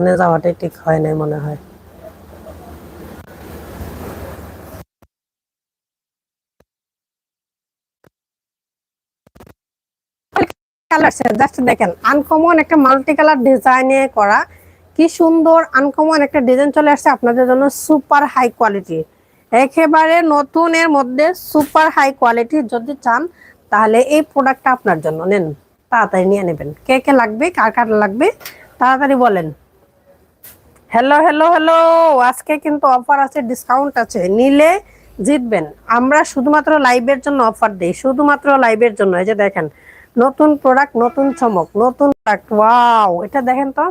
সামনে যাওয়াটাই ঠিক হয় নাই মনে হয়। সুপার হাই কোয়ালিটি একেবারে নতুনের মধ্যে সুপার হাই কোয়ালিটি যদি চান, তাহলে এই প্রোডাক্টটা আপনার জন্য নেন। তাড়াতাড়ি নিয়ে নেবেন। কে কে লাগবে? কার কার লাগবে? তাড়াতাড়ি বলেন। হ্যালো হ্যালো হ্যালো আজকে কিন্তু অফার আছে ডিসকাউন্ট আছে। নিলে জিতবেন। আমরা শুধুমাত্র লাইভের জন্য অফার দিই। শুধুমাত্র লাইভের জন্য। এই যে দেখেন, নতুন প্রোডাক্ট নতুন চমক, নতুন প্রোডাক্ট ওয়াও এটা দেখেন তো,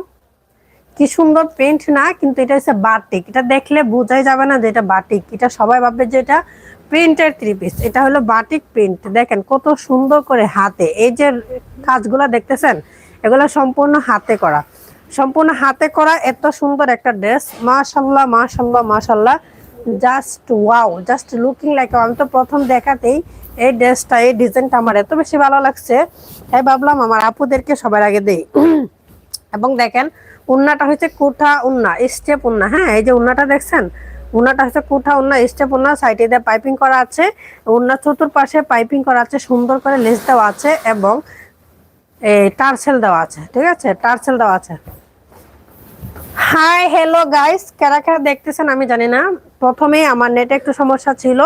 কি সুন্দর পেন্ট না, কিন্তু এটা হচ্ছে বাটিক এটা দেখলে বোঝাই যাবে না যে এটা বাটিক এটা সবাই ভাববে যে এটা প্রিন্টের থ্রি পিস এটা হলো বাটিক প্রিন্ট দেখেন, কত সুন্দর করে হাতে। এই যে কাজগুলো দেখতেছেন, এগুলো সম্পূর্ণ হাতে করা। সম্পূর্ণ হাতে করা এত সুন্দর একটা ড্রেস। মাশাল্লাহ মাশাল্লাহ মাশাল্লাহ just wow just looking like আমি তো প্রথম দেখাতেই এই ড্রেসটা, এই ডিজাইনটা আমার এত বেশি ভালো লাগছে। তাই ভাবলাম আমার আপুদেরকে সবার আগে দেই। এবং দেখেন, উন্নাটা হচ্ছে কুঠা উন্না, স্টেপ উন্না। হ্যাঁ এই যে উন্নাটা দেখছেন? উন্নাটা হচ্ছে কুঠা উন্না, স্টেপ উন্না। সাইডে দিয়ে পাইপিং করা আছে। উন্না চতুর্পাশে পাইপিং করা আছে, সুন্দর করে লেস দেওয়া আছে। এবং এই টার্সেল দেওয়া আছে, ঠিক আছে? টার্সেল দেওয়া আছে। হাই হ্যালো গাইস কারা কারা দেখতেছেন আমি জানি না। প্রথমে আমার নেটে একটু সমস্যা ছিল।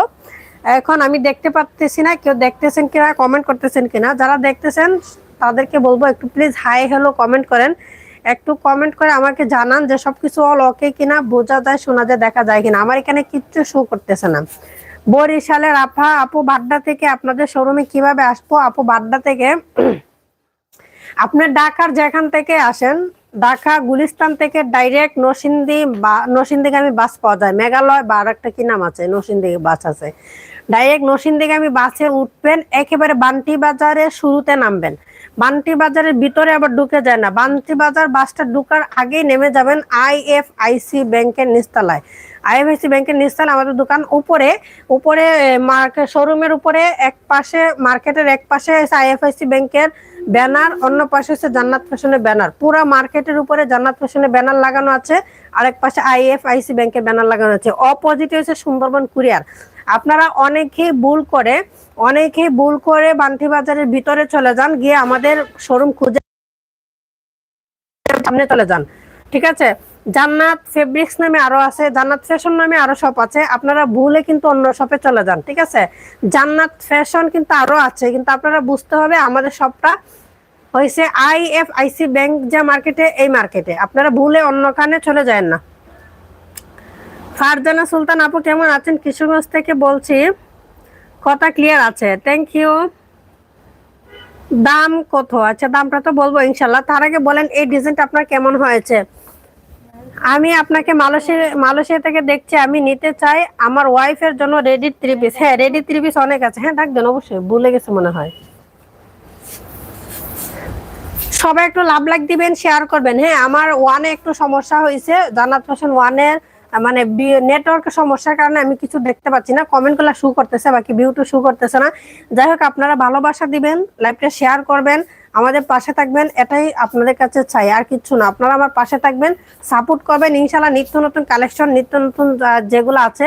এখন আমি দেখতে পাচ্তেছি না, কেউ দেখতেছেন কিনা কমেন্ট করতেছেন কিনা। যারা দেখতেছেন, তাদেরকে বলব একটু প্লিজ হাই হ্যালো কমেন্ট করেন। একটু কমেন্ট করে আমাকে জানান যে সবকিছু অল ওকে কিনা, বোঝা যায়, শোনা যায়, দেখা যায় কিনা। আমার এখানে কিচ্ছু শো করতেছে না। বরিশালের আফা আপু বাড্ডা থেকে আপনাদের শোরুমে কীভাবে আসব? আপু বাড্ডা থেকে আপনার ঢাকার যেখান থেকে আসেন, ঢাকা গুলিস্তান থেকে ডাইরেক্ট নরসিংদী বা, নরসিংদীগামী বাস পাওয়া যায়। মেঘালয় বা আর একটা কি নাম আছে? নরসিংদী বাস আছে। ডাইরেক্ট নরসিংদীগামী বাসে উঠবেন, একেবারে বান্টি বাজারে শুরুতে নামবেন। বান্টি বাজারের ভিতরে আবার ঢুকে যায় না। বান্টি বাজার বাসটা ঢুকার আগেই নেমে যাবেন আইএফআইসি ব্যাংকের নিচতলায়। আইএফআইসি ব্যাংকের নিচতলায় আমাদের দোকান উপরে উপরে মার্কেট শোরুমের উপরে এক পাশে মার্কেটের এক পাশে আইএফআইসি ব্যাংকের ব্যানার, অন্য পাশে হচ্ছে জান্নাত ফ্যাশনের ব্যানার। পুরো মার্কেটের উপরে জান্নাত ফ্যাশনের ব্যানার লাগানো আছে, আরেক পাশে আইএফআইসি ব্যাংকের ব্যানার লাগানো আছে। অপোজিটে হচ্ছে সুন্দরবন কুরিয়ার। আপনারা অনেকেই ভুল করে অনেকেই ভুল করে বান্টি বাজারের ভিতরে চলে যান, গিয়ে আমাদের শোরুম খুঁজে সামনে চলে যান। ঠিক আছে? জান্নাত ফেব্রিক্স নামে আরও আছে, জান্নাত ফ্যাশন নামে আরও শপ আছে। আপনারা ভুলে কিন্তু অন্য শপে চলে যান, ঠিক আছে? জান্নাত ফ্যাশন কিন্তু আরও আছে, কিন্তু আপনারা বুঝতে হবে আমাদের শপটা হয়েছে আই এফ আইসি ব্যাংক যে মার্কেটে এই মার্কেটে আপনারা ভুলে অন্যখানে চলে যায় না। ফারজানা সুলতান আপু কেমন আছেন? কিশোরগঞ্জ থেকে বলছি, কথা ক্লিয়ার আছে। থ্যাংক ইউ দাম কত? আচ্ছা দামটা তো বলব ইনশাল্লাহ তার আগে বলেন, এই ডিজাইনটা আপনার কেমন হয়েছে? আমি আপনাকে মালয়েশিয়া মালয়েশিয়া থেকে দেখছি, আমি নিতে চাই আমার ওয়াইফের জন্য রেডি থ্রি পিস হ্যাঁ রেডি থ্রি পিস অনেক আছে। হ্যাঁ থাকবেন অবশ্যই, ভুলে গেছে মনে হয়। সবাই একটু লাভ লাইক দিবেন শেয়ার করবেন। হ্যাঁ আমার ওয়ানে একটু সমস্যা হয়েছে জানাত ফ্যাশন ওয়ানের মানে নেটওয়ার্কের সমস্যার কারণে আমি কিছু দেখতে পাচ্ছি না। কমেন্টগুলা শু করতেছে, বাকি ভিউটা শু করতেছে না। যাই হোক, আপনারা ভালোবাসা দিবেন লাইভটা শেয়ার করবেন। আমাদের পাশে থাকবেন, এটাই আপনাদের কাছে চাই, আর কিছু না। আপনারা আমার পাশে থাকবেন সাপোর্ট করবেন ইনশাল্লাহ নিত্য নতুন কালেকশন নিত্য নতুন যেগুলো আছে,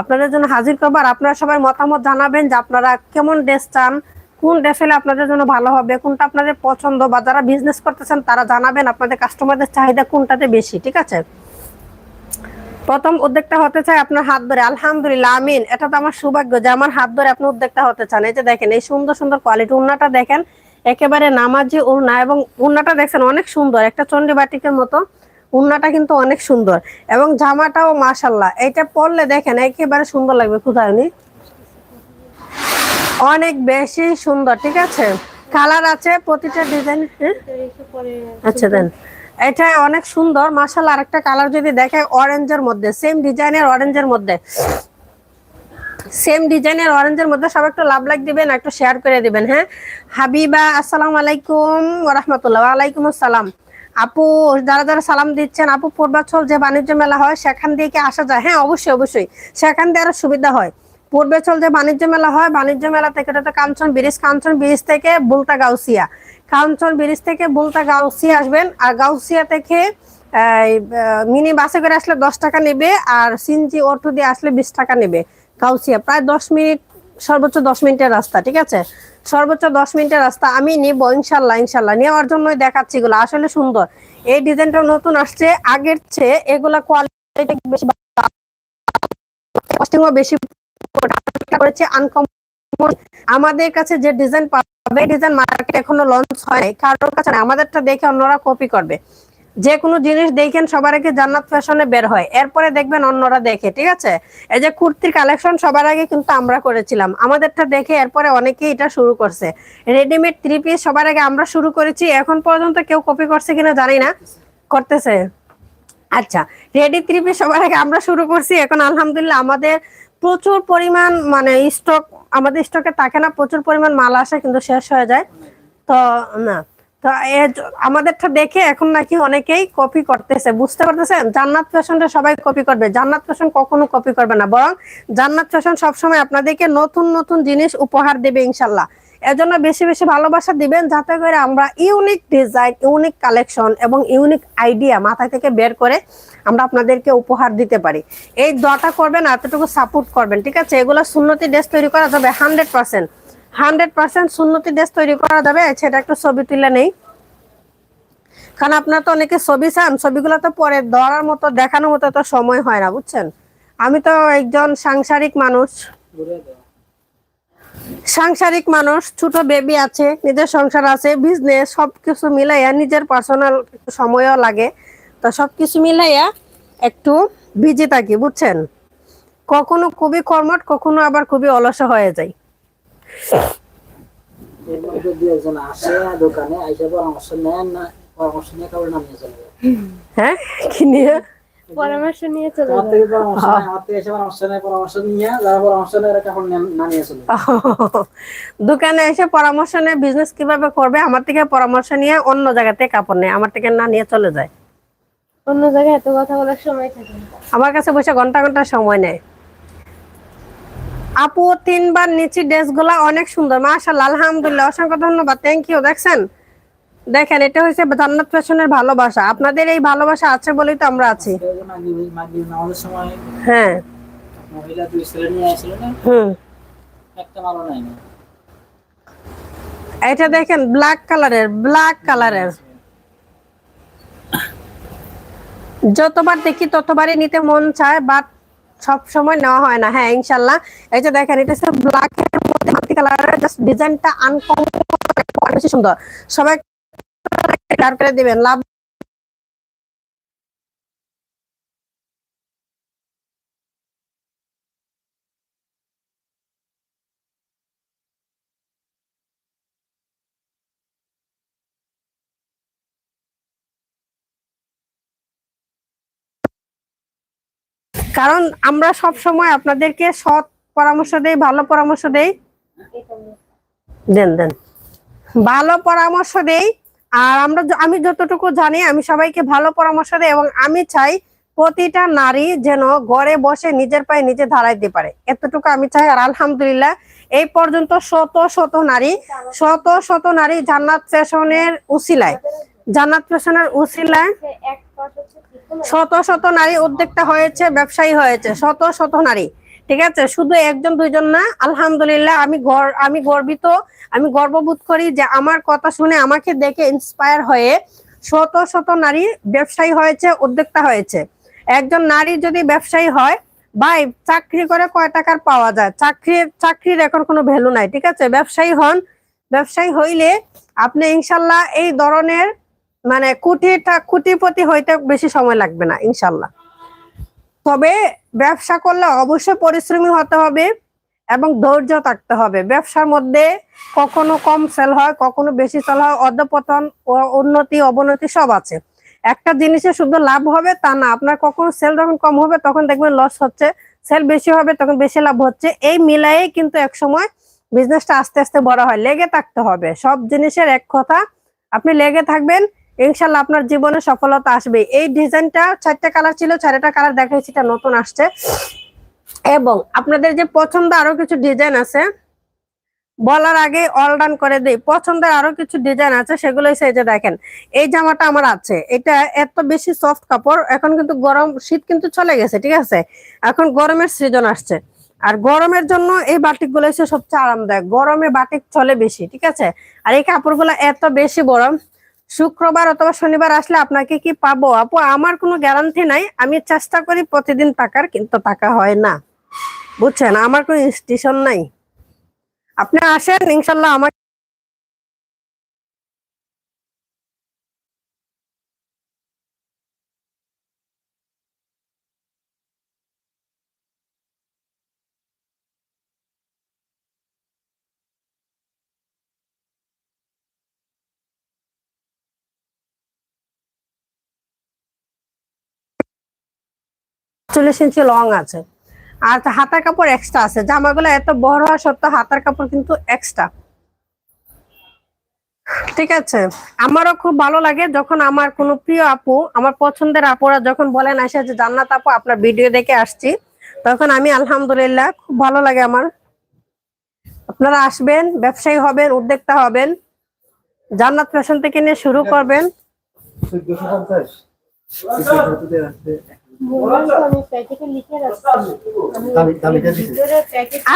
আপনাদের জন্য হাজির করব। আর আপনারা সবাই মতামত জানাবেন যে আপনারা কেমন ড্রেস চান, কোন ড্রেস হলে আপনাদের জন্য ভালো হবে, কোনটা আপনাদের পছন্দ, বা যারা বিজনেস করতেছেন তারা জানাবেন আপনাদের কাস্টমারদের চাহিদা কোনটাতে বেশি, ঠিক আছে? প্রথম উদ্যোক্তা হতে চাই আপনার হাত ধরে। আলহামদুলিল্লাহ, আমিন। এটা তো আমার সৌভাগ্য যে আমার হাত ধরে আপনি উদ্যোক্তা হতে চান। এই যে দেখেন, এই সুন্দর সুন্দর কোয়ালিটি উন্নাটা দেখেন একেবারে নামাজি উন্না এবং উন্নাটা দেখছেন অনেক সুন্দর, একটা চন্ডী বাটিকের মতো। উন্নাটা কিন্তু অনেক সুন্দর এবং জামাটাও মাশাল্লাহ এটা পরলে দেখেন একেবারে সুন্দর লাগবে কোথায় উনি অনেক বেশি সুন্দর, ঠিক আছে? কালার আছে, প্রতিটা ডিজাইন আচ্ছা দেন। এটা অনেক সুন্দর মার্শাল আরেকটা কালার যদি দেখে অরেঞ্জের মধ্যে, সেম ডিজাইনের অরেঞ্জের মধ্যে। সেম ডিজাইনের অরেঞ্জের মধ্যে সব একটু লাভ লাগ দিবেন, একটু শেয়ার করে দিবেন হ্যাঁ? হাবিবা, আসসালাম আলাইকুম রহমতুল্লাহ ওয়ালাইকুম আসসালাম। আপু, যারা যারা সালাম দিচ্ছেন, আপু, পূর্বাচল যে বাণিজ্য মেলা হয়, সেখান দিয়ে কি আসা যায়? হ্যাঁ অবশ্যই অবশ্যই। সেখান দিয়ে আরও সুবিধা হয়। পূর্বাচল যে বাণিজ্য মেলা হয়, বাণিজ্য মেলা থেকে তো কাঞ্চন ব্রিজ কাঞ্চন ব্রিজ থেকে বুলতা গাউসিয়া। কাঞ্চন ব্রিজ থেকে বুলতা গাউসিয়া আসবেন, আর গাউসিয়া থেকে মিনি বাসে করে আসলে দশ টাকা নেবে, আর সিনজি অটো দিয়ে আসলে বিশ টাকা নেবে। কাউসিয়া প্রায় দশ মিনিট, সর্বোচ্চ দশ মিনিটের রাস্তা, ঠিক আছে? সর্বোচ্চ দশ মিনিটের রাস্তা আমি নিবো, ইনশাল্লাহ ইনশাল্লাহ। নেওয়ার জন্যই দেখাচ্ছি এগুলো, আসলে সুন্দর। এই ডিজাইনটা নতুন আসছে, আগের চেয়ে এগুলা কোয়ালিটি বেশি কস্টিংও বেশি। করেছে আনকমন আমাদের কাছে যে ডিজাইন পাবে ডিজাইন মার্কেট এখনও লঞ্চ হয় কারোর কাছে আমাদেরটা দেখে অন্যরা কপি করবে। যে কোনো জিনিস দেখেন সবার আগে জান্নাত ফ্যাশনে বের হয়। এরপরে দেখবেন অন্যরা দেখে, ঠিক আছে? এই যে কুর্তির কালেকশন সবার আগে কিন্তু আমরা করেছিলাম। আমাদেরটা দেখে এরপরে অনেকেই এটা শুরু করছে। রেডিমেড থ্রি পিস সবার আগে আমরা শুরু করেছি। এখন পর্যন্ত কেউ কপি করছে কিনা জানি না। করতেছে। আচ্ছা রেডি থ্রি পিস সবার আগে আমরা শুরু করছি। এখন আলহামদুলিল্লাহ আমাদের প্রচুর পরিমাণ মানে স্টক আমাদের স্টকে থাকে না, প্রচুর পরিমাণ মাল আসে কিন্তু শেষ হয়ে যায়। তো, না। তো আমাদেরটা দেখে এখন নাকি অনেকেই কপি করতেছে, বুঝতে পারতেছেন? জান্নাত ফ্যাশনটা সবাই কপি করবে, জান্নাত ফ্যাশন কখনো কপি করবে না, বরং জান্নাত ফ্যাশন সবসময় আপনাদেরকে নতুন নতুন জিনিস উপহার দেবে ইনশাল্লাহ। এজন্য বেশি বেশি ভালোবাসা দিবেন, যাতে করে আমরা ইউনিক ডিজাইন ইউনিক কালেকশন এবং ইউনিক আইডিয়া মাথা থেকে বের করে আমরা আপনাদেরকে উপহার দিতে পারি। এই দটা করবেন এতটুকু সাপোর্ট করবেন, ঠিক আছে? এগুলো সুন্নতি ড্রেস তৈরি করা যাবে হান্ড্রেড পার্সেন্ট হান্ড্রেড পার্সেন্ট সুন্নতি ড্রেস তৈরি করা যাবে, সেটা একটু ছবি তুলে নেই। কারণ আপনার তো অনেকে ছবি চান, ছবিগুলো তো পরে ধরার মতো, দেখানোর মতো তো সময় হয় না, বুঝছেন? আমি তো একজন সাংসারিক মানুষ। সাংসারিক মানুষ, ছোট বেবি আছে, নিজের সংসার আছে বিজনেস সবকিছু মিলাইয়া নিজের পার্সোনাল সময়ও লাগে। তো সবকিছু মিলাইয়া একটু বিজি থাকি, বুঝছেন? কখনো খুবই কর্মট কখনো আবার খুবই অলস হয়ে যায় এর মধ্যে দু একজন আসে দোকানে আইসা পরামর্শ নেন না পরামর্শ নিয়ে কাপড় নামিয়ে চলে যায় হ্যাঁ কি নিয়ে পরামর্শ নিয়ে চলে তোমার থেকে পরামর্শ নেয় এসে পরামর্শ নেয় পরামর্শ নিয়ে যারা পরামর্শ নেয় ওরা কাপড় নামিয়ে চলে দোকানে এসে পরামর্শ নিয়ে বিজনেস কীভাবে করবে আমার থেকে পরামর্শ নিয়ে অন্য জায়গা থেকে কাপড় নেয় আমার থেকে না নিয়ে চলে যায়। অন্য জায়গায় এত কথা বলার সময় থাকে আমার কাছে বসে ঘণ্টা ঘণ্টা সময় নেয়। আপু, তিনবার নিচি ড্রেসগুলা অনেক সুন্দর মাশাল্লাহ আলহামদুলিল্লাহ, অসংখ্য ধন্যবাদ থ্যাংক ইউ দেখছেন? দেখেন, এটা হচ্ছে জান্নাত ফ্যাশনের ভালোবাসা, আপনাদের এই ভালোবাসা আছে বলেই তো আমরা আছি। হ্যাঁ। হুম। এটা দেখেন ব্ল্যাক কালারের ব্ল্যাক কালারের যতবার দেখি ততবারই নিতে মন চায় বাট সব সময় নেওয়া হয় না। হ্যাঁ ইনশাল্লাহ। এই যে দেখেন, এটা হচ্ছে ব্ল্যাক এর মধ্যে মাল্টি কালারের জাস্ট ডিজাইনটা আনকমন সুন্দর। সবাই করে দিবেন। লাভ কারণ আমরা সব সময় আপনাদেরকে সৎ পরামর্শ দেই, ভালো পরামর্শ দেই। দেন দেন। ভালো পরামর্শ দেই। আর আমরা আমি যতটুকু জানি, আমি সবাইকে ভালো পরামর্শ দেই এবং আমি চাই প্রতিটা নারী যেন ঘরে বসে নিজের পায়ে নিজে দাঁড়াইতে পারে। এতটুকু আমি চাই আর আলহামদুলিল্লাহ এই পর্যন্ত শত শত নারী, শত শত নারী জান্নাত ফ্যাশনের উসিলায়। জান্নাত ফ্যাশনের উসিলায় শত শত নারী উদ্যোক্তা হয়েছে, ব্যবসায়ী হয়েছে, শত শত নারী, ঠিক আছে? শুধু একজন, দুইজন না, আলহামদুলিল্লাহ, আমি গর- আমি গর্বিত, আমি গর্ববোধ করি যে আমার কথা শুনে আমাকে দেখে ইন্সপায়ার হয়ে শত শত নারী ব্যবসায়ী হয়েছে, উদ্যোক্তা হয়েছে। একজন নারী যদি ব্যবসায়ী হয়, ভাই, চাকরি করে কয় টাকার পাওয়া যায়? চাকরির চাকরির এখন কোনো ভ্যালু নাই, ঠিক আছে? ব্যবসায়ী হন, ব্যবসায়ী হইলে আপনি ইনশাল্লাহ এই ধরনের মানে কোটিটা কোটিপতি হইতে বেশি সময় লাগবে না, ইনশাল্লাহ। তবে ব্যবসা করলে অবশ্যই পরিশ্রমী হতে হবে এবং ধৈর্য থাকতে হবে। ব্যবসার মধ্যে কখনো কম সেল হয়, কখনো বেশি সেল হয়, অধপতন ও- উন্নতি, অবনতি সব আছে। একটা জিনিসে শুধু লাভ হবে তা না, আপনার কখনো সেল যখন কম হবে, তখন দেখবেন লস হচ্ছে সেল বেশি হবে, তখন বেশি লাভ হচ্ছে। এই মিলাই কিন্তু এক সময় বিজনেসটা আস্তে আস্তে বড় হয়। লেগে থাকতে হবে। সব জিনিসের এক কথা, আপনি লেগে থাকবেন ইনশাল্লাহ আপনার জীবনে সফলতা আসবে। এই ডিজাইনটা চারটা কালার ছিল, চারটা কালার দেখাইছি এটা নতুন আসছে। এবং আপনাদের যে পছন্দ আরও কিছু ডিজাইন আছে, বলার আগে অল ডান করে দেই। পছন্দের আরও কিছু ডিজাইন আছে সেগুলো দেখেন, এই জামাটা আমার আছে। এটা এত বেশি সফট কাপড়, এখন কিন্তু গরম, শীত কিন্তু চলে গেছে, ঠিক আছে? এখন গরমের সিজন আসছে। আর গরমের জন্য এই বাটিকগুলো সবচেয়ে আরামদায়ক। গরমে বাটিক চলে বেশি, ঠিক আছে? আর এই কাপড়গুলো এত বেশি গরম শুক্রবার অথবা শনিবার আসলে আপনাকে কি পাবো? আপু, আমার কোনো গ্যারান্টি নাই। আমি চেষ্টা করি প্রতিদিন টাকার, কিন্তু টাকা হয় না। বুঝছেন? আমার কোনো ইনস্টিটিউশন নাই। আপনি আসেন, ইনশাল্লাহ আমার চল্লিশ ইঞ্চি লং আছে। আর হাতার কাপড় এক্সট্রা আছে। জামাগুলো এত বড় হওয়া সত্ত্বেও হাতার কাপড় কিন্তু এক্সট্রা ঠিক আছে? আমারও খুব ভালো লাগে যখন আমার কোনো প্রিয় আপু আমার পছন্দের আপুরা যখন বলেন আসে যে জান্নাত আপু আপনার ভিডিও দেখে আসছি। তখন আমি আলহামদুলিল্লাহ খুব ভালো লাগে আমার। আপনারা আসবেন ব্যবসায়ী হবেন উদ্যোক্তা হবেন। জান্নাত ফ্যাশন থেকে নিয়ে শুরু করবেন।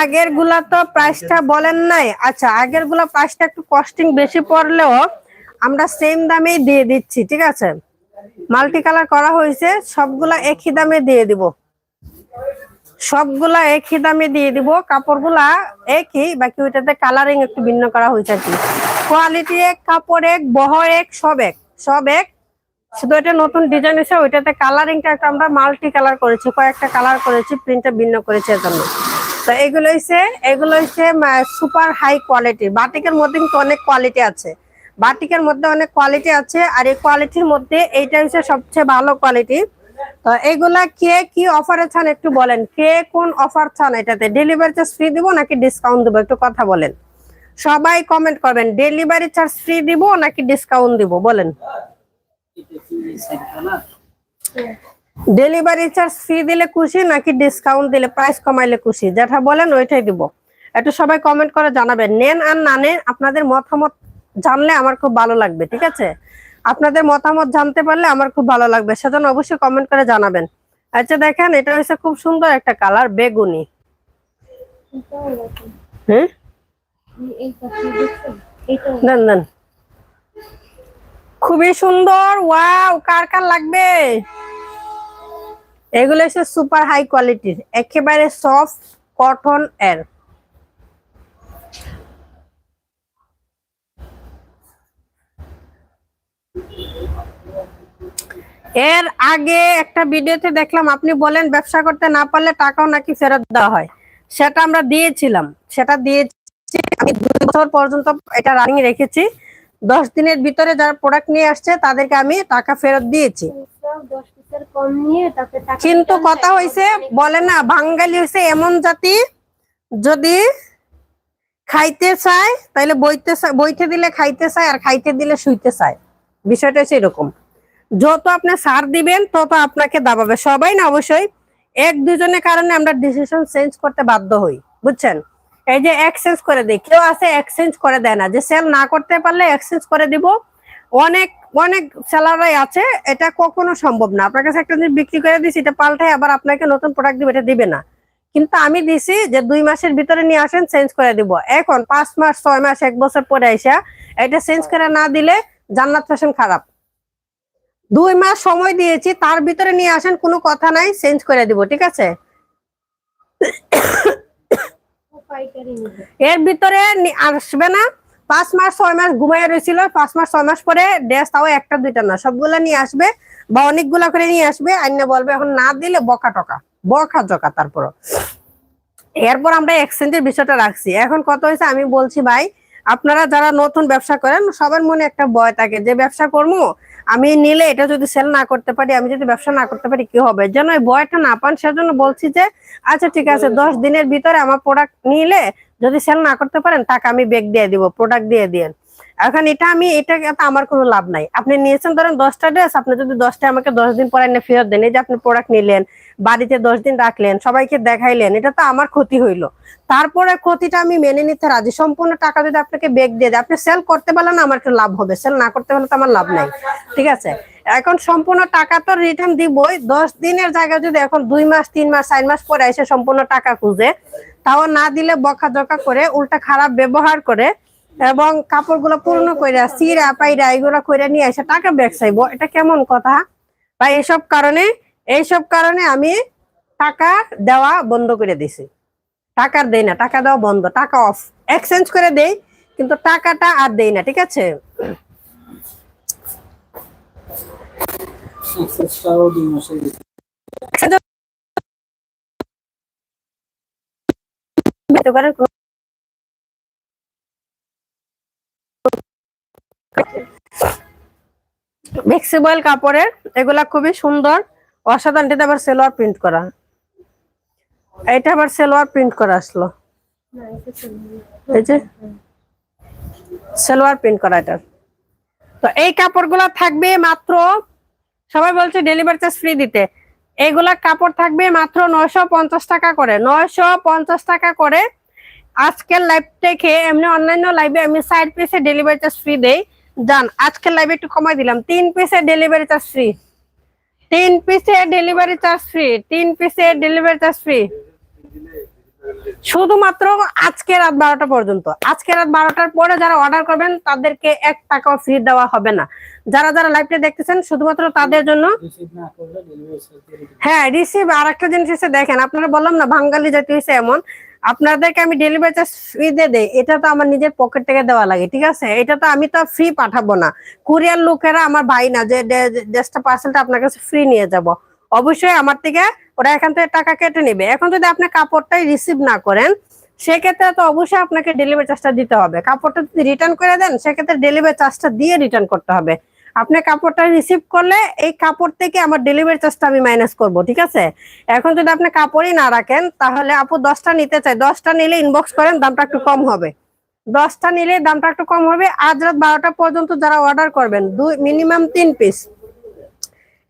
আগেরগুলা তো প্রাইসটা বলেন নাই। আচ্ছা আগেরগুলা প্রাইসটা একটু কস্টিং বেশি পড়লেও আমরা সেম দামেই দিয়ে দিচ্ছি, ঠিক আছে? মাল্টি কালার করা হয়েছে, সবগুলা একই দামে দিয়ে দিব। সবগুলা একই দামে দিয়ে দিব, কাপড়গুলা একই, বাকি ওইটাতে কালারিং একটু ভিন্ন করা হয়েছে আর কি। কোয়ালিটি এক, কাপড় এক বহর এক, সব এক সব এক। শুধু এটা নতুন ডিজাইন এসে ওইটাতে কালারিংটা একটা আমরা মাল্টি কালার করেছি, কয়েকটা কালার করেছি প্রিন্টটা ভিন্ন করেছি এজন্য। তো এগুলো হচ্ছে এগুলো হচ্ছে সুপার হাই কোয়ালিটি বাটিকের মধ্যে কিন্তু অনেক কোয়ালিটি আছে। বাটিকের মধ্যে অনেক কোয়ালিটি আছে, আর এই কোয়ালিটির মধ্যে এইটা হচ্ছে সবচেয়ে ভালো কোয়ালিটি তো এগুলা কে কি অফারে চান একটু বলেন। কে কোন অফার চান এটাতে? ডেলিভারি চার্জ ফ্রি দিব নাকি ডিসকাউন্ট দিব? একটু কথা বলেন। সবাই কমেন্ট করবেন ডেলিভারি চার্জ ফ্রি দিব নাকি ডিসকাউন্ট দিব? বলেন? ডেলিভারি চার্জ ফ্রি দিলে খুশি নাকি ডিসকাউন্ট দিলে প্রাইস কমাইলে খুশি? যেটা বলেন ওইটাই দিব। একটু সবাই কমেন্ট করে জানাবেন। নেন আর না নেন আপনাদের মতামত জানলে আমার খুব ভালো লাগবে ঠিক আছে? আপনাদের মতামত জানতে পারলে আমার খুব ভালো লাগবে সেজন্য অবশ্যই কমেন্ট করে জানাবেন। আচ্ছা দেখেন এটা হচ্ছে খুব সুন্দর একটা কালার বেগুনি। হ্যাঁ দেন দেন খুবই সুন্দর, ওয়াও, কার কার লাগবে? এগুলো হচ্ছে সুপার হাই কোয়ালিটির একেবারে সফট কটন এর। এর আগে একটা ভিডিওতে দেখলাম, আপনি বলেন ব্যবসা করতে না পারলে টাকাও নাকি ফেরত দেওয়া হয়। সেটা আমরা দিয়েছিলাম, সেটা দিয়েছি। আমি দুই বছর পর্যন্ত এটা রানিং রেখেছি। দশ দিনের ভিতরে যারা প্রোডাক্ট নিয়ে আসছে, তাদেরকে আমি টাকা ফেরত দিয়েছি। কিন্তু কথা। হয়েছে বলে না, বাঙালি হয়েছে এমন জাতি, যদি খাইতে চায় তাহলে বইতে বইতে দিলে খাইতে চায় আর খাইতে দিলে শুইতে চায়। বিষয়টা হচ্ছে এরকম। যত আপনি সার দিবেন, তত আপনাকে দাবাবে সবাই না অবশ্যই এক দুজনের কারণে আমরা ডিসিশন চেঞ্জ করতে বাধ্য হই। বুঝছেন? এই যে এক্সচেঞ্জ করে দিই, কেউ আছে এক্সচেঞ্জ করে দেয় না। যে সেল না করতে পারলে এক্সচেঞ্জ করে দিব। অনেক অনেক সেলারাই আছে, এটা কখনো সম্ভব না। আপনার কাছে একটা জিনিস বিক্রি করে দিছি, এটা পাল্টায় আবার আপনাকে নতুন প্রোডাক্ট দিবে, এটা দিবে না। কিন্তু আমি দিছি যে দুই মাসের ভিতরে নিয়ে আসেন চেঞ্জ করে দিব। এখন পাঁচ মাস, ছয় মাস, এক বছর পরে আইসা, এটা চেঞ্জ করে না দিলে জান্নাত ফ্যাশন খারাপ। দুই মাস সময় দিয়েছি, তার ভিতরে নিয়ে আসেন, কোনো কথা নাই চেঞ্জ করে দিব, ঠিক আছে? এর ভিতরে আসবে না। পাঁচ মাস, ছয় মাস ঘুমাই রয়েছিল পাঁচ মাস, ছয় মাস পরে ড্রেস তাও একটা, দুইটা না। সবগুলা নিয়ে আসবে বা অনেকগুলা করে নিয়ে আসবে। আইনে বলবে, এখন না দিলে বকা টকা। বকা জকা তারপর এরপর আমরা এক্সচেঞ্জের বিষয়টা রাখছি। এখন কত হয়েছে আমি বলছি ভাই, আপনারা যারা নতুন ব্যবসা করেন, সবার মনে একটা ভয় থাকে যে ব্যবসা করব আমি নিলে এটা যদি সেল না করতে পারি আমি যদি ব্যবসা না করতে পারি কি হবে? যেন ওই বয়টা না পান সেজন্য বলছি যে আচ্ছা ঠিক আছে দশ দিনের ভিতরে আমার প্রোডাক্ট নিলে যদি সেল না করতে পারেন টাকা আমি ব্যাগ দিয়ে দিব প্রোডাক্ট দিয়ে দিয়েন। এখন এটা আমি, এটা আমার কোনো লাভ নাই। আপনি নিয়েছেন ধরেন দশটা ড্রেস আপনি যদি দশটা আমাকে দশ দিন পরে এনে ফেরত দেন, এই যে আপনি প্রোডাক্ট নিলেন, বাড়িতে দশ দিন রাখলেন, সবাইকে দেখাইলেন, এটা তো আমার ক্ষতি হইল। তারপরে ক্ষতিটা আমি মেনে নিতে রাজি। সম্পূর্ণ টাকা যদি আপনাকে বেগ দিয়ে দেয়, আপনি সেল করতে পারলেন আমার একটু লাভ হবে। সেল না করতে পারলে তো আমার লাভ নাই। ঠিক আছে? এখন সম্পূর্ণ টাকা তো রিটার্ন দিবই। দশ দিনের জায়গায় যদি এখন দুই মাস, তিন মাস, চার মাস পরে এসে সম্পূর্ণ টাকা খুঁজে, তাও না দিলে বকা জকা করে, উল্টা খারাপ ব্যবহার করে এবং কাপড়গুলো পূর্ণ করে সিরা, পাইরা এগুলো করে নিয়ে এসে টাকা ব্যাগ চাইব এটা কেমন কথা? বা এইসব কারণে এইসব কারণে আমি টাকা দেওয়া বন্ধ করে দিছি। টাকার দেই না, টাকা দেওয়া বন্ধ, টাকা অফ এক্সচেঞ্জ করে দেই, কিন্তু টাকাটা আর দেই না, ঠিক আছে দুই মাসের ভিতরে। দোকানের কোনো- ফ্লেক্সিবল কাপড়ের, এগুলা খুবই সুন্দর। অসাধারণ, এটা আবার সেলোয়ার প্রিন্ট করা। এটা আবার সেলোয়ার প্রিন্ট করা আসলো। সালোয়ার প্রিন্ট করা এটা। তো এই কাপড়গুলো থাকবে মাত্র, সবাই বলছে ডেলিভারি চার্জ ফ্রি দিতে। এগুলা কাপড় থাকবে মাত্র নয়শো পঞ্চাশ টাকা করে। নয়শো পঞ্চাশ টাকা করে আজকের লাইভ থেকে এমনি অন্যান্য লাইভে আমি সাইড পিসে ডেলিভারি চার্জ ফ্রি দেই। যান আজকের লাইভে একটু কমাই দিলাম। তিন পিসে ডেলিভারি চার্জ ফ্রি তিন পিসে ডেলিভারি চার্জ ফ্রি তিন পিসে ডেলিভারি চার্জ ফ্রি শুধুমাত্র আজকে রাত বারোটা পর্যন্ত। আজকে রাত বারোটার পরে যারা অর্ডার করবেন, তাদেরকে এক টাকাও ফ্রি দেওয়া হবে না। যারা যারা লাইভটা দেখতেছেন, শুধুমাত্র তাদের জন্য। হ্যাঁ রিসিভ আর একটা জিনিস এসে দেখেন, আপনারা বললাম না, বাঙালি জাতি হয়েছে এমন। আপনাদেরকে আমি ডেলিভারি চার্জ ফ্রি দিয়ে দেই, এটা তো আমার নিজের পকেট থেকে দেওয়া লাগে, ঠিক আছে? এটা তো আমি তো ফ্রি পাঠাবো না। কুরিয়ার লোকেরা আমার ভাই না, যে ড্রেসটা পার্সেলটা আপনার কাছে ফ্রি নিয়ে যাব। অবশ্যই আমার থেকে ওরা এখান থেকে টাকা কেটে নেবে। এখন যদি আপনি কাপড়টাই রিসিভ না করেন, সেক্ষেত্রে তো অবশ্যই আপনাকে ডেলিভারি চার্জটা দিতে হবে। কাপড়টা যদি রিটার্ন করে দেন, সেক্ষেত্রে ডেলিভারি চার্জটা দিয়ে রিটার্ন করতে হবে। আপনি কাপড়টা রিসিভ করলে এই কাপড় থেকে আমার ডেলিভারি চার্জটা আমি মাইনাস করব, ঠিক আছে? এখন যদি আপনি কাপড়ই না রাখেন, তাহলে আপু দশটা নিতে চাই। দশটা নিলে ইনবক্স করেন, দামটা একটু কম হবে। দশটা নিলে দামটা একটু কম হবে। আজ রাত বারোটা পর্যন্ত যারা অর্ডার করবেন, দুই মিনিমাম তিন পিস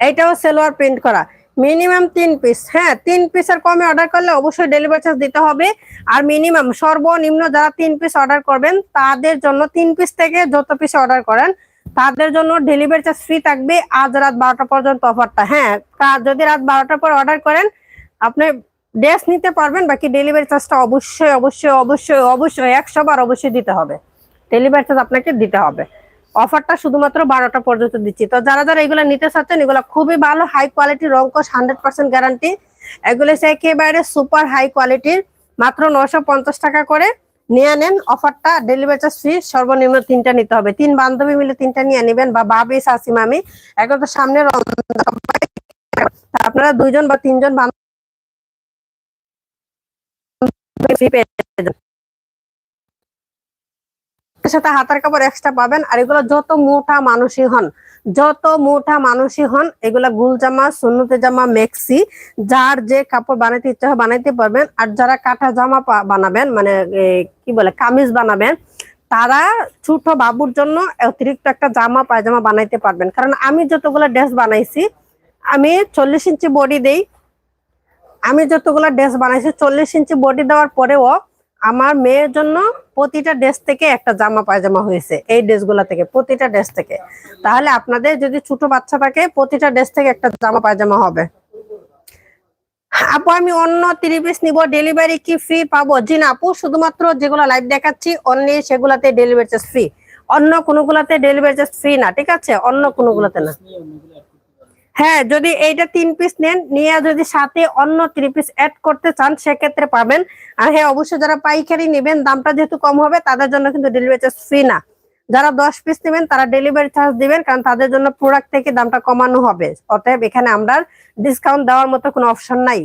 এইটাও সেলোয়ার প্রিন্ট করা। মিনিমাম তিন পিস হ্যাঁ তিন পিসের কমে অর্ডার করলে অবশ্যই ডেলিভারি চার্জ দিতে হবে। আর মিনিমাম সর্বনিম্ন যারা তিন পিস অর্ডার করবেন, তাদের জন্য তিন পিস থেকে যত পিস অর্ডার করেন তাদের জন্য ডেলিভারি চার্জ ফ্রি থাকবে আজ রাত বারোটা পর্যন্ত অফারটা। হ্যাঁ কা- যদি রাত বারোটার পর অর্ডার করেন, আপনি ড্রেস নিতে পারবেন, বাকি ডেলিভারি চার্জটা অবশ্যই অবশ্যই অবশ্যই অবশ্যই, একশো বার অবশ্যই দিতে হবে। ডেলিভারি চার্জ আপনাকে দিতে হবে। অফারটা শুধুমাত্র বারোটা পর্যন্ত দিচ্ছি। তো যারা যারা এগুলো নিতে চাচ্ছেন, এগুলো খুবই ভালো হাই কোয়ালিটির রঙ্কস হান্ড্রেড পার্সেন্ট গ্যারান্টি এগুলো একেবারে সুপার হাই কোয়ালিটির মাত্র নশো টাকা করে। নিয়ে নেন, অফারটা ডেলিভারি চার্জ ফ্রি সর্বনিম্ন তিনটা নিতে হবে। তিন বান্ধবী মিলে তিনটা নিয়ে নেবেন, বা বাবি সাসিম আমি এখন তো সামনে আপনারা দুইজন বা তিনজন বান্ধবী সাথে হাতার কাপড় এক্সট্রা পাবেন। আর এগুলো যত মোটা মানুষই হন, যত মোটা মানুষই হন, এগুলা গুল জামা সুন্নতে জামা, মেক্সি, যার যে কাপড় বানাইতে ইচ্ছা হয় বানাইতে পারবেন। আর যারা কাঁথা জামা বানাবেন মানে কি বলে, কামিজ বানাবেন, তারা ছোট বাবুর জন্য অতিরিক্ত একটা জামা, পায়জামা বানাইতে পারবেন। কারণ আমি যতগুলো ড্রেস বানাইছি, আমি চল্লিশ ইঞ্চি বডি দেই। আমি যতগুলো ড্রেস বানাইছি, চল্লিশ ইঞ্চি বডি দেওয়ার পরেও আমার মেয়ের জন্য প্রতিটা ড্রেস থেকে একটা জামা পায়জামা হয়েছে, এই ড্রেসগুলো থেকে, প্রতিটা ড্রেস থেকে। তাহলে আপনাদের যদি ছোট বাচ্চা থাকে, প্রতিটা ড্রেস থেকে একটা জামা পায়জামা হবে। আপু, আমি অন্য থ্রি পিস নিব ডেলিভারি কি ফ্রি পাবো? জি না, আপু, শুধুমাত্র যেগুলো লাইভ দেখাচ্ছি অনলি সেগুলাতে ডেলিভারি চার্জ ফ্রি অন্য কোনোগুলাতে ডেলিভারি চার্জ ফ্রি না, ঠিক আছে? অন্য কোনোগুলাতে না নিয়ে অন্যগুলো add করতে পারবেন। হ্যাঁ যদি এইটা তিন পিস নেন, নিয়ে যদি সাথে অন্য থ্রি পিস অ্যাড করতে চান, সেক্ষেত্রে পাবেন। আর হ্যাঁ অবশ্যই যারা পাইকারি নেবেন, দামটা যেহেতু কম হবে, তাদের জন্য কিন্তু ডেলিভারি চার্জ ফ্রি না। যারা দশ পিস নেবেন, তারা ডেলিভারি চার্জ দিবেন, কারণ তাদের জন্য প্রোডাক্ট থেকে দামটা কমানো হবে। অতএব এখানে আমরা ডিসকাউন্ট দেওয়ার মতো কোনো অপশন নাই।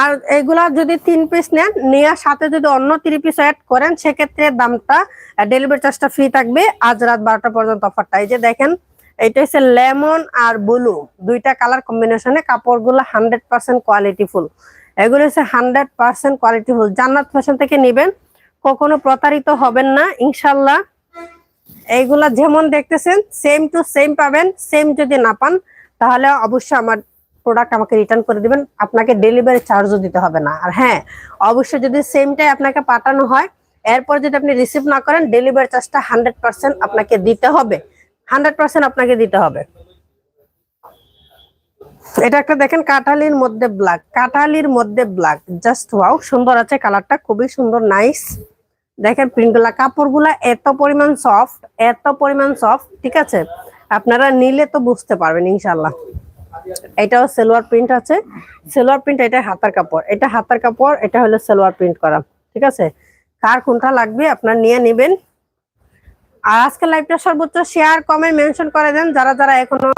আর এগুলা যদি তিন পিস নেন নেওয়ার সাথে যদি অন্য থ্রি পিস অ্যাড করেন, সেক্ষেত্রে দামটা ডেলিভারি চার্জটা ফ্রি থাকবে। আজ রাত বারোটা পর্যন্ত অফারটা এই যে দেখেন এটা হচ্ছে লেমন আর ব্লু। দুইটা কালার কম্বিনেশনে কাপড়গুলো হান্ড্রেড পার্সেন্ট কোয়ালিটি ফুল এগুলো হচ্ছে হান্ড্রেড পার্সেন্ট কোয়ালিটি ফুল জান্নাত ফ্যাশন থেকে নেবেন, কখনো প্রতারিত হবেন না ইনশাল্লাহ এইগুলা যেমন দেখতেছেন সেম টু সেম পাবেন সেম যদি না পান, তাহলে অবশ্যই আমার প্রোডাক্ট আমাকে রিটার্ন করে দিবেন। আপনাকে ডেলিভারি চার্জও দিতে হবে না। আর হ্যাঁ অবশ্যই যদি সেমটাই আপনাকে পাঠানো হয়, এরপর যদি আপনি রিসিভ না করেন ডেলিভারি চার্জটা হান্ড্রেড পার্সেন্ট আপনাকে দিতে হবে। হান্ড্রেড পার্সেন্ট আপনাকে দিতে হবে। এটা একটা দেখেন কাঠালির মধ্যে ব্ল্যাক কাঠালির মধ্যে ব্ল্যাক জাস্ট ওয়াও সুন্দর আছে কালারটা খুবই সুন্দর নাইস দেখেন প্রিন্টগুলা কাপড়গুলা এত পরিমাণ সফট এত পরিমাণ সফট ঠিক আছে? আপনারা নিলে তো বুঝতে পারবেন ইনশাল্লাহ এটাও সেলোয়ার প্রিন্ট আছে। সেলোয়ার প্রিন্ট এটা হাতার কাপড়। এটা হাতার কাপড়, এটা হলো সেলোয়ার প্রিন্ট করা, ঠিক আছে? কার কোনটা লাগবে আপনার নিয়ে নেবেন। আর আজকে লাইভটা সর্বোচ্চ শেয়ার কমেন্ট মেনশন করে দেন যারা যারা এখনও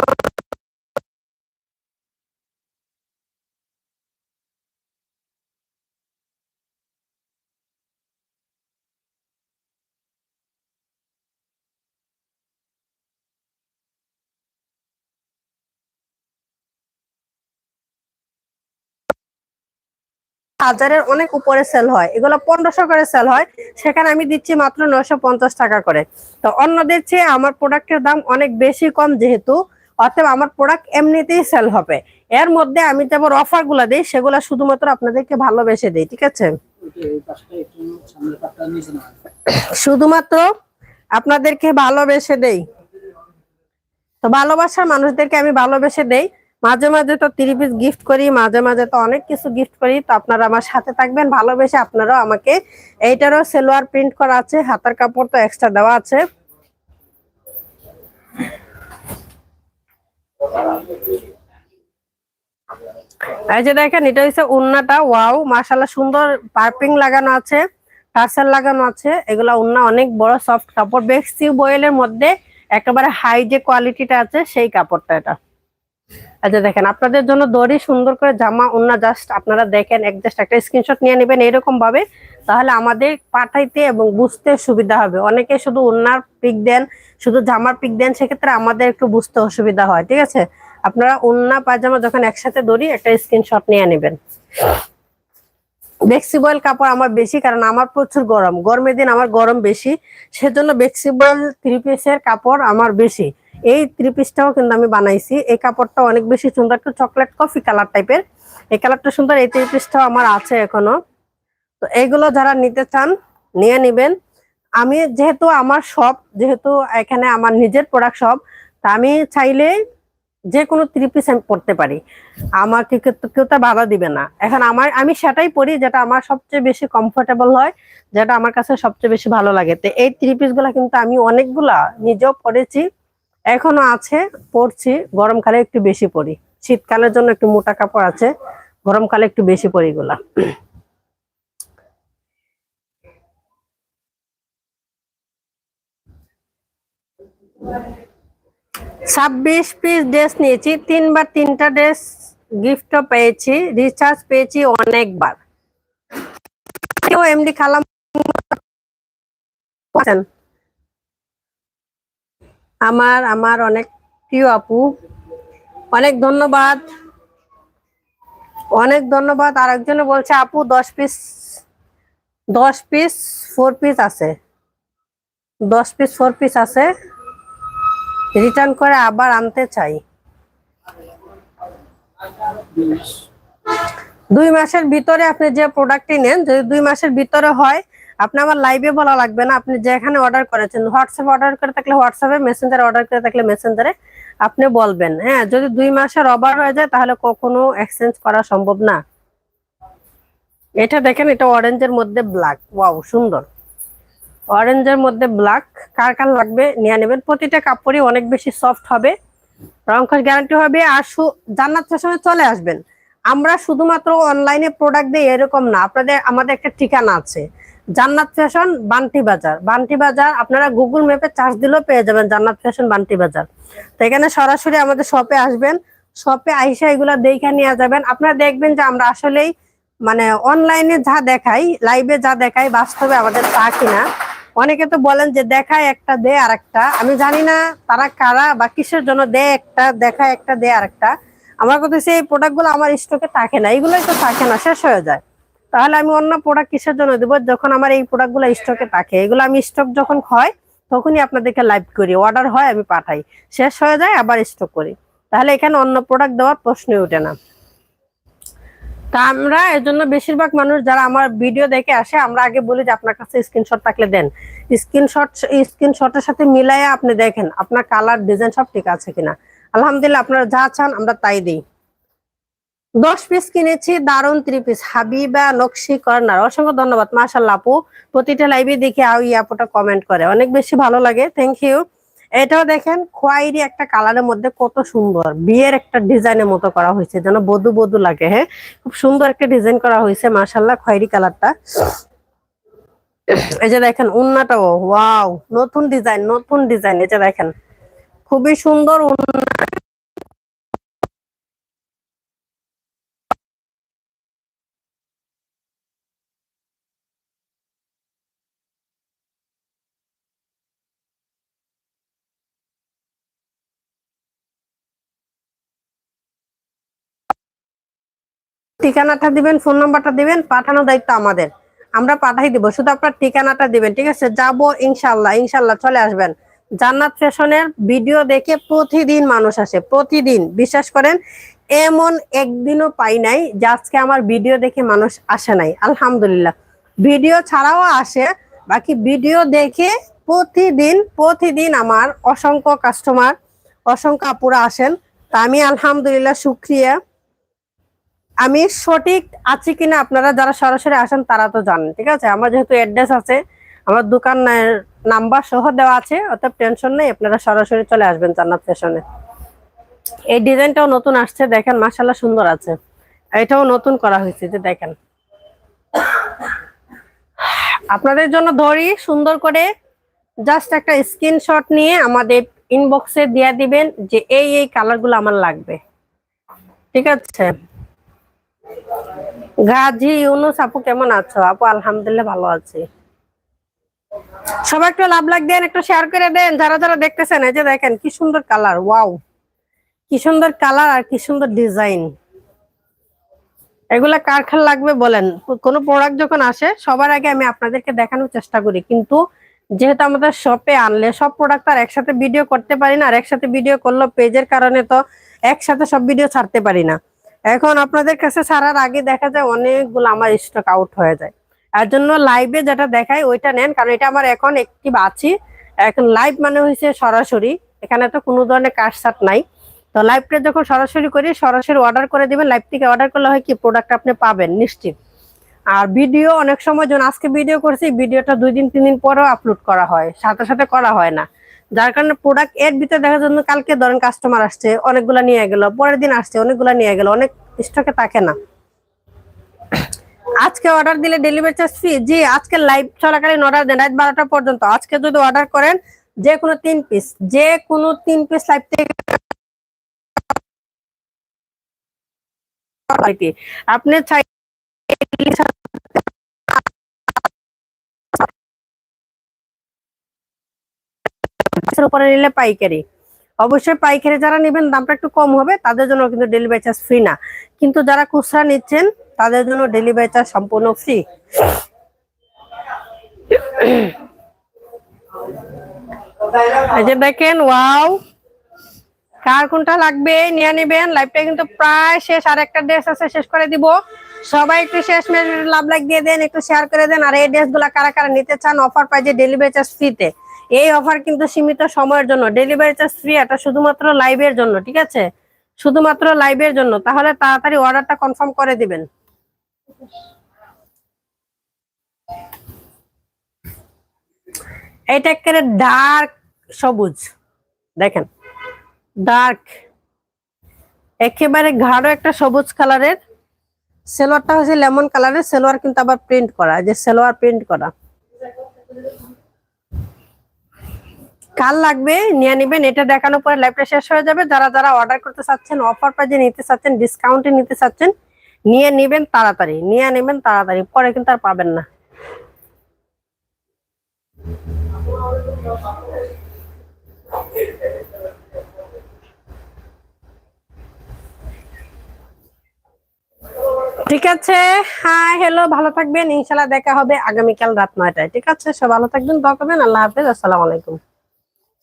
হাজারের অনেক উপরে সেল হয়। এগুলো পনেরোশো করে সেল হয়। সেখানে আমি দিচ্ছি মাত্র নয়শো পঞ্চাশ টাকা করে। তো অন্যদের চেয়ে আমার প্রোডাক্টের দাম অনেক বেশি কম যেহেতু, অতএব আমার প্রোডাক্ট এমনিতেই সেল হবে। এর মধ্যে আমি যেমন অফারগুলা দিই, সেগুলো শুধুমাত্র আপনাদেরকে ভালোবেসে দিই, ঠিক আছে? শুধুমাত্র আপনাদেরকে ভালোবেসে দেই। তো ভালোবাসার মানুষদেরকে আমি ভালোবেসে দেই। মাঝে মাঝে তো থ্রি পিস গিফট করি, মাঝে মাঝে তো অনেক কিছু গিফট করি। তো আপনারা আমার সাথে থাকবেন, ভালোবেসে আপনারাও আমাকে এইটারও সেলোয়ার প্রিন্ট করা আছে, হাতার কাপড় তো এক্সট্রা দেওয়া আছে। এই যে দেখেন, এটা হচ্ছে উন্নাটা, ওয়াও মাশাল্লাহ সুন্দর পার্পিং লাগানো আছে, টার্সেল লাগানো আছে। এগুলা উন্না অনেক বড় সফট কাপড়, বেক্সি বয়েলের মধ্যে একেবারে হাই যে কোয়ালিটিটা আছে, সেই কাপড়টা এটা। আচ্ছা দেখেন, আপনাদের জন্য দড়ি সুন্দর করে জামা উন্না জাস্ট আপনারা দেখেন, এক জাস্ট একটা স্ক্রিনশট নিয়ে নেবেন এরকম ভাবে তাহলে আমাদের পাঠাইতে এবং বুঝতে সুবিধা হবে। অনেকে শুধু উন্নার পিক দেন, শুধু জামার পিক দেন, সেক্ষেত্রে আমাদের একটু বুঝতে অসুবিধা হয়, ঠিক আছে? আপনারা উন্না পায়জামা যখন একসাথে দড়ি, একটা স্ক্রিনশট নিয়ে নেবেন। বেক্সিবয়েল কাপড় আমার বেশি, কারণ আমার প্রচুর গরম। গরমের দিন আমার গরম বেশি, সেজন্য বেক্সিবয়েল থ্রি পিসের কাপড় আমার বেশি। এই থ্রি পিসটাও কিন্তু আমি বানাইছি। এই কাপড়টা অনেক বেশি সুন্দর, একটু চকলেট কফি কালার টাইপের এই কালারটা সুন্দর, এই থ্রি পিসটাও আমার আছে এখনও। তো এইগুলো যারা নিতে চান, নিয়ে নিবেন। আমি যেহেতু আমার শপ যেহেতু এখানে আমার নিজের প্রোডাক্ট শপ তা আমি চাইলে যে কোনো থ্রি পিস আমি পরতে পারি। আমাকে কেউ- তা বাধা দিবে না। এখন আমার, আমি সেটাই পরি যেটা আমার সবচেয়ে বেশি কমফোর্টেবল হয়, যেটা আমার কাছে সবচেয়ে বেশি ভালো লাগে। তো এই থ্রি পিসগুলা কিন্তু আমি অনেকগুলা নিজেও পরেছি। এখনও আছে, পরছি, গরমকালে একটু বেশি পরি। শীতকালের জন্য একটু মোটা কাপড় আছে, গরমকালে একটু বেশি পরি এগুলা। ছাব্বিশ পিস ড্রেস নিয়েছি, তিনবার তিনটা ড্রেস গিফটও পেয়েছি রিচার্জ পেয়েছি অনেকবার। কেউ এমডি খালাম। আমার আমার অনেক প্রিয় আপু। অনেক ধন্যবাদ। অনেক ধন্যবাদ। আর একজনে বলছে, আপু, দশ পিস দশ পিস ফোর পিস আছে। দশ পিস ফোর পিস আছে। রিটার্ন করে আবার আনতে চাই। দুই মাসের ভিতরে আপনি যে প্রোডাক্টটি নেন, যদি দুই মাসের ভিতরে হয় আপনি আমার লাইভে বলা লাগবে না, আপনি যেখানে অর্ডার করেছেন হোয়াটসঅ্যাপ অর্ডার করে থাকলে হোয়াটসঅ্যাপে মেসেঞ্জারে অর্ডার করে থাকলে মেসেঞ্জারে আপনি বলবেন। হ্যাঁ যদি দুই মাসের ওভার হয়ে যায়, তাহলে কখনো এক্সচেঞ্জ করা সম্ভব না। এটা দেখেন, এটা অরেঞ্জের মধ্যে ব্ল্যাক ওয়াও সুন্দর। অরেঞ্জের মধ্যে ব্ল্যাক কার কার লাগবে, নিয়ে নেবেন। প্রতিটা কাপড়ই অনেক বেশি সফট হবে। রংখস গ্যারান্টি হবে। আর জান্নাত ফ্যাশনে চলে আসবেন। আমরা শুধুমাত্র অনলাইনে প্রোডাক্ট দিই এরকম না। আপনাদের, আমাদের একটা ঠিকানা আছে। জান্নাত ফ্যাশন বান্টি বাজার। বান্টি বাজার আপনারা গুগল ম্যাপে চার্জ দিলেও পেয়ে যাবেন জান্নাত ফ্যাশন বান্টি বাজার। তো এখানে সরাসরি আমাদের শপে আসবেন। শপে আইসা এগুলা দেখে নিয়ে যাবেন। আপনারা দেখবেন যে আমরা আসলেই মানে অনলাইনে যা দেখাই লাইভে যা দেখাই বাস্তবে আমাদের তা কিনা। অনেকে তো বলেন যে দেখায় একটা, দে আর একটা আমি জানি না তারা কারা বা কিসের জন্য দেয় একটা, দেখায় একটা, দে আর একটা আমার কথা এই প্রোডাক্টগুলো আমার স্টকে থাকে না। এগুলোই তো থাকে না, শেষ হয়ে যায়। তাহলে আমি অন্য প্রোডাক্ট কিসের জন্য দেবো? যখন আমার এই প্রোডাক্টগুলো স্টকে থাকে। এগুলো আমি স্টক যখন হয় তখনই আপনাদেরকে লাইভ করি। অর্ডার হয়, আমি পাঠাই। শেষ হয়ে যায়, আবার স্টক করি। তাহলে এখানে অন্য প্রোডাক্ট দেওয়ার প্রশ্নই ওঠে না। তা আমরা এর জন্য বেশিরভাগ মানুষ যারা আমার ভিডিও দেখে আসে, আমরা আগে বলি যে আপনার কাছে স্ক্রিনশট থাকলে দেন। স্ক্রিনশট স্ক্রিনশটের সাথে মিলাইয়া আপনি দেখেন, আপনার কালার ডিজাইন সব ঠিক আছে কিনা। আলহামদুলিল্লাহ, আপনারা যা চান, আমরা তাই দিই। দশ পিস কিনেছি দারুণ থ্রি পিস হাবিবা, নকশি, কর্নার। অসংখ্য ধন্যবাদ মাশাল্লাহ আপু। প্রতিটা লাইভে দেখে আও আপুটা কমেন্ট করে। অনেক বেশি ভালো লাগে। থ্যাংক ইউ এটাও দেখেন, খোয়াইরি একটা কালারের মধ্যে কত সুন্দর। বিয়ের একটা ডিজাইনের মতো করা হয়েছে, যেন বধু বধু লাগে হ্যাঁ? খুব সুন্দর একটা ডিজাইন করা হয়েছে মাশাল্লাহ খয়েরি কালারটা এই যে দেখেন, উন্নাটাও ওয়াও নতুন ডিজাইন নতুন ডিজাইন যে দেখেন। খুবই সুন্দর উন্না ঠিকানাটা দিবেন ফোন নাম্বারটা দিবেন, পাঠানোর দায়িত্ব আমাদের। আমরা পাঠাই দিব, শুধু আপনার ঠিকানাটা দিবেন, ঠিক আছে? যাব ইনশাল্লাহ ইনশাল্লাহ চলে আসবেন। জান্নাত ফ্যাশনের ভিডিও দেখে প্রতিদিন মানুষ আসে, প্রতিদিন। বিশ্বাস করেন, এমন একদিনও পাই নাই যে আজকে আমার ভিডিও দেখে মানুষ আসে নাই। আলহামদুলিল্লাহ। ভিডিও ছাড়াও আসে, বাকি ভিডিও দেখে প্রতিদিন প্রতিদিন আমার অসংখ্য কাস্টমার অসংখ্য আপুরা আসেন। তা আমি আলহামদুলিল্লাহ, শুক্রিয়া। আমি সঠিক আছি কিনা আপনারা যারা সরাসরি আসেন, তারা তো জানেন, ঠিক আছে? আমার যেহেতু অ্যাড্রেস আছে, আমার দোকান নাম্বার সহ দেওয়া আছে, অতএব টেনশন নেই, আপনারা সরাসরি চলে আসবেন জান্নাত ফ্যাশনে এই ডিজাইনটাও নতুন আসছে, দেখেন মাসাল্লাহ সুন্দর আছে। এটাও নতুন করা হয়েছে, যে দেখেন। আপনাদের জন্য ধরি, সুন্দর করে জাস্ট একটা স্ক্রিনশট নিয়ে আমাদের ইনবক্সে দিয়ে দিবেন যে এই এই কালারগুলো আমার লাগবে। ঠিক আছে? গাজী ইউনুস আপু কেমন আছো? আপু আলহামদুলিল্লাহ ভালো আছি। সবাই একটু লাভ লাগ একটু শেয়ার করে দেন। যারা যারা দেখতেছেন, এই যে দেখেন, কি সুন্দর কালার ওয়াও কি সুন্দর কালার আর কি সুন্দর ডিজাইন এগুলা কার লাগবে বলেন? কোনো প্রোডাক্ট যখন আসে, সবার আগে আমি আপনাদেরকে দেখানোর চেষ্টা করি। কিন্তু যেহেতু আমাদের শপে আনলে, সব প্রোডাক্ট আর একসাথে ভিডিও করতে পারি না। আর একসাথে ভিডিও করলেও পেজের কারণে তো একসাথে সব ভিডিও ছাড়তে পারি না। এখন আপনাদের কাছে ছাড়ার আগে দেখা যায় অনেকগুলো আমার স্টক আউট হয়ে যায়। এর জন্য লাইভে যেটা দেখায় ওইটা নেন, কারণ এটা আমার এখন একটি আছি এখন লাইভ মানে হয়েছে সরাসরি, এখানে তো কোনো ধরনের কাটসাট নাই। তো লাইভটা যখন সরাসরি করি, সরাসরি অর্ডার করে দিবেন। লাইভ থেকে অর্ডার করলে হয় কি প্রোডাক্ট আপনি পাবেন, নিশ্চিত। আর ভিডিও অনেক সময় যখন আজকে ভিডিও করছি ভিডিওটা দুই দিন, তিন দিন পরেও আপলোড করা হয়, সাথে সাথে করা হয় না। যার কারণে প্রোডাক্টের ভিতরে দেখার জন্য কালকে ধরেন কাস্টমার আসছে, অনেকগুলা নিয়ে গেল, পরের দিন আসছে, অনেকগুলা নিয়ে গেল, অনেক স্টকে থাকে না। আজকে অর্ডার দিলে ডেলিভারি চার্জ ফ্রি জি, আজকে লাইভ চলাকালীন অর্ডার দেন, রাত বারোটা পর্যন্ত। আজকে যদি অর্ডার করেন, যে কোনো তিন পিস যে কোনো তিন পিস লাইভ থেকে আপনি চাই উপরে নিলে পাইকারি। অবশ্যই পাইকারি যারা নেবেন, দামটা একটু কম হবে, তাদের জন্য কিন্তু ডেলিভারি চার্জ ফ্রি না। কিন্তু যারা খুচরা নিচ্ছেন, তাদের জন্য ডেলিভারি চার্জ সম্পূর্ণ ফ্রি দেখেন ওয়াও কার কোনটা লাগবে নিয়ে নেবেন। লাইভটা কিন্তু প্রায় শেষ, আর একটা ড্রেস আছে, শেষ করে দিব। সবাই একটু শেষ লাভ লাইক দিয়ে দেন, একটু শেয়ার করে দেন। আর এই ড্রেসগুলা কারা কারা নিতে চান অফার পাইছে ডেলিভারি চার্জ ফ্রিতে এই অফার কিন্তু সীমিত সময়ের জন্য। ডেলিভারি চার্জ ফ্রি এটা শুধুমাত্র লাইভের জন্য, ঠিক আছে? শুধুমাত্র লাইভের জন্য, তাহলে তাড়াতাড়ি অর্ডারটা কনফার্ম করে দিবেন। এটা একেবারে ডার্ক সবুজ, দেখেন। ডার্ক একেবারে গাঢ় একটা সবুজ কালারের সেলোয়ারটা হচ্ছে লেমন কালারের সেলোয়ার কিন্তু আবার প্রিন্ট করা যে সেলোয়ার প্রিন্ট করা। কাল লাগবে, নিয়ে নিবেন, এটা দেখানোর পরে লাইভটা শেষ হয়ে যাবে। যারা যারা অর্ডার করতে চাচ্ছেন অফার প্রাইজে নিতে চাচ্ছেন ডিসকাউন্টে নিতে চাচ্ছেন, নিয়ে নিবেন তাড়াতাড়ি, নিয়ে নেবেন তাড়াতাড়ি, পরে কিন্তু আর পাবেন না। ঠিক আছে? হ্যাঁ হ্যালো ভালো থাকবেন। ইনশাল্লাহ দেখা হবে আগামীকাল রাত নয়টায়। ঠিক আছে? সব ভালো থাকবেন, দোয়া করবেন। আল্লাহ হাফেজ। আসসালামু আলাইকুম।